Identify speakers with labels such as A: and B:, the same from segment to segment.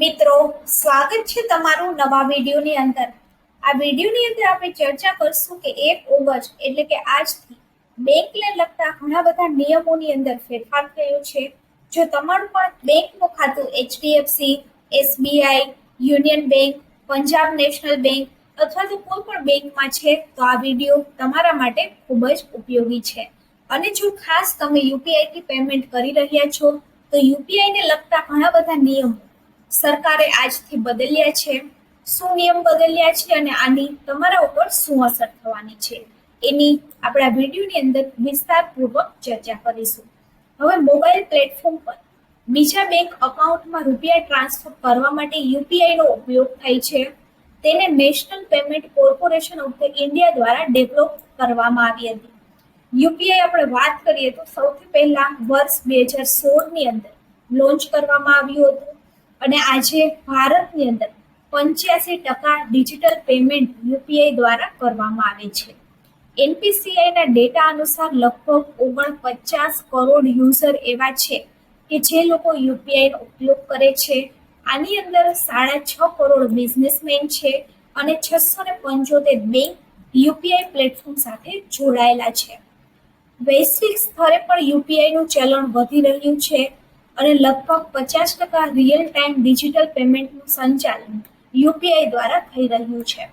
A: મિત્રો, સ્વાગત છે તમારું નવા વિડીયોની અંદર. આ વિડીયોની અંદર આપણે ચર્ચા કરશું કે એક ઓગસ્ટ એટલે કે આજથી બેંકને લગતા ઘણા બધા નિયમોની અંદર ફેરફાર થયો છે. જો તમારું પણ બેંકનું ખાતું HDFC SBI union bank, Punjab national bank અથવા તો કોઈ પણ બેંકમાં છે, તો આ વીડિયો તમારા માટે ખૂબ જ ઉપયોગી છે. અને જો ખાસ તમે યુપીઆઈથી પેમેન્ટ કરી રહ્યા છો, તો યુપીઆઈને લગતા ઘણા બધા નિયમો સરકારે આજથી બદલ્યા છે. શું નિયમ બદલ્યા છે અને આની તમારા ઉપર શું અસર થવાની છે? એની આપણા વિડીયોની અંદર વિસ્તારપૂર્વક ચર્ચા કરીશું. હવે મોબાઈલ પ્લેટફોર્મ પર બીજા બેંક અકાઉન્ટમાં રૂપિયા ટ્રાન્સફર કરવા માટે યુપીઆઈનો ઉપયોગ થાય છે. તેને national payment corporation of the India દ્વારા ડેવલપ કરવામાં આવી હતી. યુપીઆઈ આપણે વાત કરીએ તો સૌથી પહેલા વર્ષ બે હજાર સોળની અંદર લોન્ચ કરવામાં આવ્યું હતું. અને આજે ભારતની અંદર પંચ્યાસી ટકા ડિજિટલ પેમેન્ટ યુપીઆઈ દ્વારા કરવામાં આવે છે. એનપીસીઆઈના ડેટા અનુસાર લગભગ ઓગણપચાસ કરોડ યુઝર એવા છે કે જે લોકો યુપીઆઈનો ઉપયોગ કરે છે. આની અંદર સાડા છ કરોડ બિઝનેસમેન છે અને છસો ને પંચોતેર બેંક યુપીઆઈ પ્લેટફોર્મ સાથે જોડાયેલા છે. વૈશ્વિક સ્તરે પણ યુપીઆઈનું ચલણ વધી રહ્યું છે. અને લગભગ પચાસ ટકા રિયલ ટાઈમ ડિજિટલ પેમેન્ટનું સંચાલન યુપીઆઈ દ્વારા થઈ રહ્યું છે.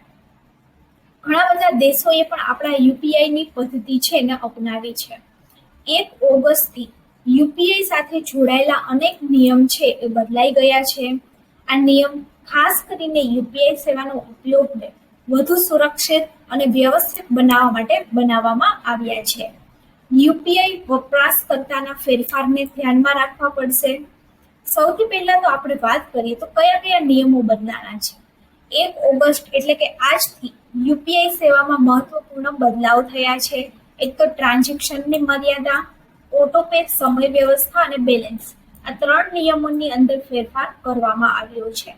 A: ઘણા બધા દેશોએ પણ આપણા યુપીઆઈની પદ્ધતિ છે એને અપનાવી છે. એક ઓગસ્ટથી યુપીઆઈ સાથે જોડાયેલા અનેક નિયમ છે એ બદલાઈ ગયા છે. આ નિયમ ખાસ કરીને યુપીઆઈ સેવાનો ઉપયોગને વધુ સુરક્ષિત અને વ્યવસ્થિત બનાવવા માટે બનાવવામાં આવ્યા છે. યુપીઆઈ વપરાશકર્તાના ફેરફારને ધ્યાનમાં રાખવા પડશે. સૌથી પહેલા તો આપણે વાત કરીએ તો કયા કયા નિયમો બદલાના છે? એક ઓગસ્ટ એટલે કે આજથી યુપીઆઈ સેવામાં મહત્વપૂર્ણ બદલાવ થયા છે. એક તો ટ્રાન્ઝેક્શનની મર્યાદા, ઓટોપે સમય વ્યવસ્થા અને બેલેન્સ. આ ત્રણ નિયમોની અંદર ફેરફાર કરવામાં આવ્યો છે.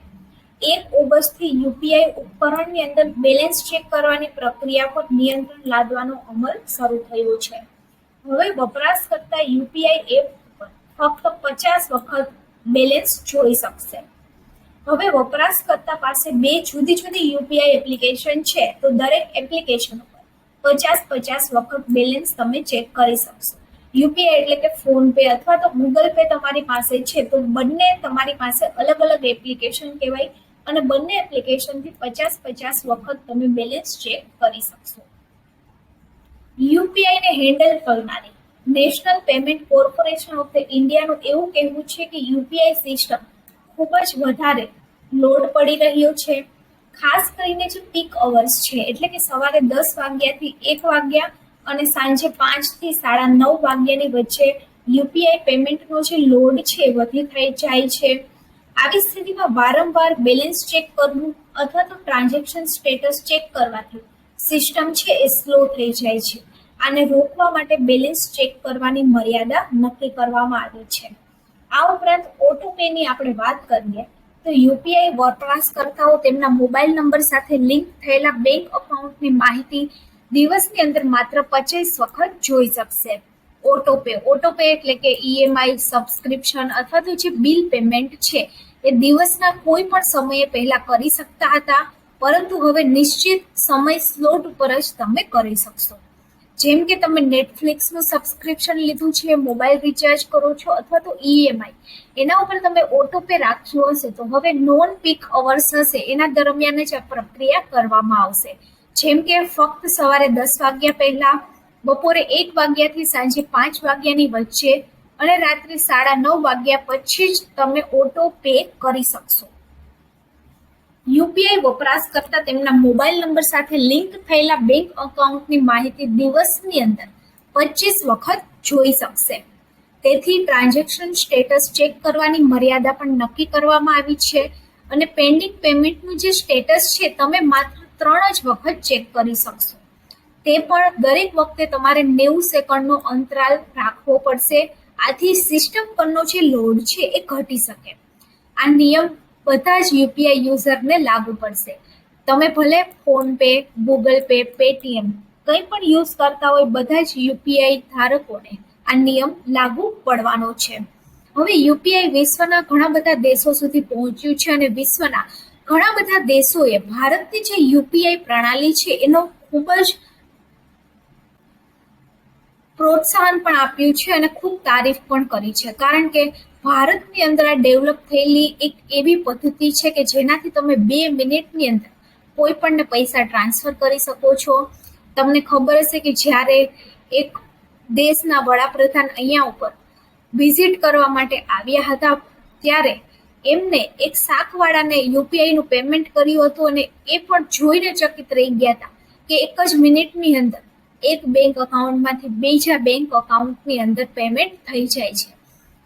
A: એક ઓગસ્ટથી યુપીઆઈ ઉપકરણની અંદર બેલેન્સ ચેક કરવાની પ્રક્રિયા પર નિયંત્રણ લાદવાનો અમલ શરૂ થયો છે. હવે વપરાશકર્તા યુપીઆઈ એપ ફક્ત પચાસ વખત બેલેન્સ જોઈ શકશે. હવે વપરાશકર્તા પાસે બે જુદી જુદી યુપીઆઈ એપ્લિકેશન છે, તો દરેક એપ્લિકેશન ઉપર પચાસ પચાસ વખત બેલેન્સ તમે ચેક કરી શકશો. યુપીઆઈ એટલે કે ફોન પે અથવા તો ગૂગલ પે તમારી પાસે છે, તો બંને તમારી પાસે અલગ અલગ એપ્લિકેશન કહેવાય અને બંને એપ્લિકેશનથી પચાસ પચાસ વખત તમે બેલેન્સ ચેક કરી શકશો. યુપીઆઈને હેન્ડલ કરનારી. નેશનલ પેમેન્ટ કોર્પોરેશન ઓફ ઇન્ડિયાનું એવું કહેવું છે કે યુપીઆઈ સિસ્ટમ ખૂબ જ વધારે લોડ પડી રહ્યો છે. ખાસ કરીને જે પીક અવર્સ છે, એટલે કે સવારે દસ વાગ્યાથી એક વાગ્યા અને સાંજે પાંચથી સાડા નવ વાગ્યાની વચ્ચે યુપીઆઈ પેમેન્ટનો જે લોડ છે, વધી થઈ જાય છે. આવી સ્થિતિમાં વારંવાર બેલેન્સ ચેક કરવું અથવા તો ટ્રાન્ઝેક્શન સ્ટેટસ ચેક કરવાથી સિસ્ટમ છે એ સ્લો થઈ જાય છે. આને રોકવા માટે બેલેન્સ ચેક કરવાની મર્યાદા નક્કી કરવામાં આવી છે. આ ઉપરાંત ઓટો પેની આપણે વાત કરીએ, તો યુપીઆઈ વપરાશકર્તાઓ તેમના મોબાઈલ નંબર સાથે લિંક થયેલા બેંક અકાઉન્ટની માહિતી દિવસની અંદર માત્ર પચીસ વખત જોઈ શકશે. ઓટો ઓટોપે ઓટોપે એટલે કે ઈએમઆઈ સબસ્ક્રિપ્શન અથવા તો જે બિલ પેમેન્ટ છે, એ દિવસના કોઈ પણ સમયે પહેલા કરી શકતા હતા? પરંતુ હવે નિશ્ચિત સમય સ્લોટ ઉપર જ તમે કરી શકશો. જેમ કે તમે નેટફ્લિક્સનું સબસ્ક્રિપ્શન લીધું છે, મોબાઈલ રિચાર્જ કરો છો અથવા તો ઈએમઆઈ એના ઉપર તમે ઓટો પે રાખ્યું હશે તો હવે નોન પીક અવર્સ હશે. એના દરમિયાન જ આ પ્રક્રિયા કરવામાં આવશે. જેમ કે ફક્ત સવારે દસ વાગ્યા પહેલા, બપોરે એક વાગ્યાથી સાંજે પાંચ વાગ્યાની વચ્ચે અને રાત્રે સાડા નવ વાગ્યા પછી જ તમે ઓટો પે કરી શકશો. યુપીઆઈ વપરાશકર્તા તેમના મોબાઈલ નંબર સાથે લિંક થયેલા બેંક અકાઉન્ટની માહિતી દિવસની અંદર પચીસ વખત જોઈ શકશે. તેથી ટ્રાન્ઝેક્શન સ્ટેટસ ચેક કરવાની મર્યાદા પણ નક્કી કરવામાં આવી છે અને પેન્ડિંગ પેમેન્ટનું જે સ્ટેટસ છે તમે માત્ર ત્રણ જ વખત ચેક કરી શકશો. તે પણ દરેક વખતે તમારે નેવું સેકન્ડનો અંતરાલ રાખવો પડશે. આથી સિસ્ટમ પરનો જે લોડ છે એ ઘટી શકે. આ નિયમ બધા જ યુપીઆઈ યુઝરને લાગુ પડશે. તમે ભલે ફોનપે, ગૂગલ પે, પેટીએમ કંઈ પણ યુઝ કરતા હોય બધા જ યુપીઆઈ ધારકોને આ નિયમ લાગુ પડવાનો છે. હવે યુપીઆઈ વિશ્વના ઘણા બધા દેશો સુધી પહોંચ્યું છે અને વિશ્વના ઘણા બધા દેશોએ ભારતની જે યુપીઆઈ પ્રણાલી છે એનો ખૂબ જ પ્રોત્સાહન પણ આપ્યું છે અને ખૂબ તારીફ પણ કરી છે. કારણ કે ભારતની અંદર આ ડેવલપ થયેલી એક એવી પદ્ધતિ છે કે જેનાથી તમે બે મિનિટની અંદર કોઈ પણને પૈસા ટ્રાન્સફર કરી શકો છો. તમને ખબર હશે કે જ્યારે એક દેશના વડાપ્રધાન અહીંયા ઉપર વિઝિટ કરવા માટે આવ્યા હતા, ત્યારે એમને એક શાકવાળાને યુપીઆઈનું પેમેન્ટ કર્યું હતું અને એ પણ જોઈને ચકિત રહી ગયા હતા કે એક જ મિનિટની અંદર એક બેંક અકાઉન્ટમાંથી બીજા બેંક અકાઉન્ટની અંદર પેમેન્ટ થઈ જાય છે.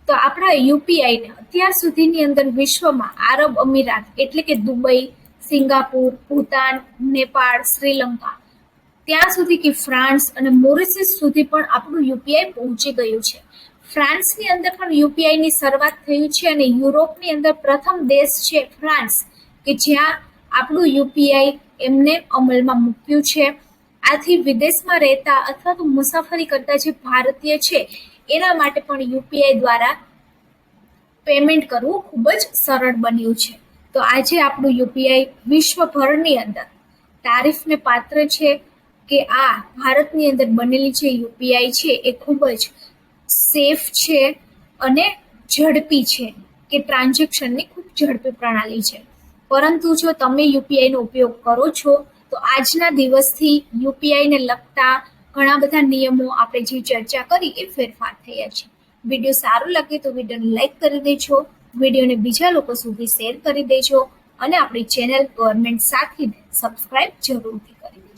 A: તો આપણા યુપીઆઈને અત્યાર સુધીની અંદર વિશ્વમાં આરબ અમીરાત, એટલે કે દુબઈ, સિંગાપુર, ભૂતાન, નેપાળ, શ્રીલંકા, ત્યાં સુધી કે ફ્રાન્સ અને મોરિસિસ સુધી પણ આપણું યુપીઆઈ પહોંચી ગયું છે. ફ્રાન્સની અંદર પણ યુપીઆઈની શરૂઆત થઈ છે અને યુરોપની અંદર પ્રથમ દેશ છે ફ્રાન્સ, કે જ્યાં આપણું યુપીઆઈ એમને અમલમાં મૂક્યું છે. આથી વિદેશમાં રહેતા અથવા તો મુસાફરી કરતા જે ભારતીય છે એના માટે પણ યુપીઆઈ દ્વારા પેમેન્ટ કરવું ખૂબ જ સરળ બન્યું છે. તો આજે આપણું યુપીઆઈ વિશ્વભરની અંદર તારીફને પાત્ર છે કે આ ભારતની અંદર બનેલી જે યુપીઆઈ છે એ ખૂબ જ સેફ છે અને ઝડપી છે કે ટ્રાન્ઝેક્શનની ખૂબ ઝડપી પ્રણાલી છે. પરંતુ જો તમે યુપીઆઈનો ઉપયોગ કરો છો, તો આજના દિવસથી યુપીઆઈને લગતા ઘણા બધા નિયમો આપણે જે ચર્ચા કરી એ ફેરફાર થયા છે. વીડિયો સારો લાગે તો વિડીયોને લાઈક કરી દેજો, વિડીયોને બીજા લોકો સુધી શેર કરી દેજો અને આપણી ચેનલ ગવર્મેન્ટ સાથે સબસ્ક્રાઇબ જરૂરથી કરી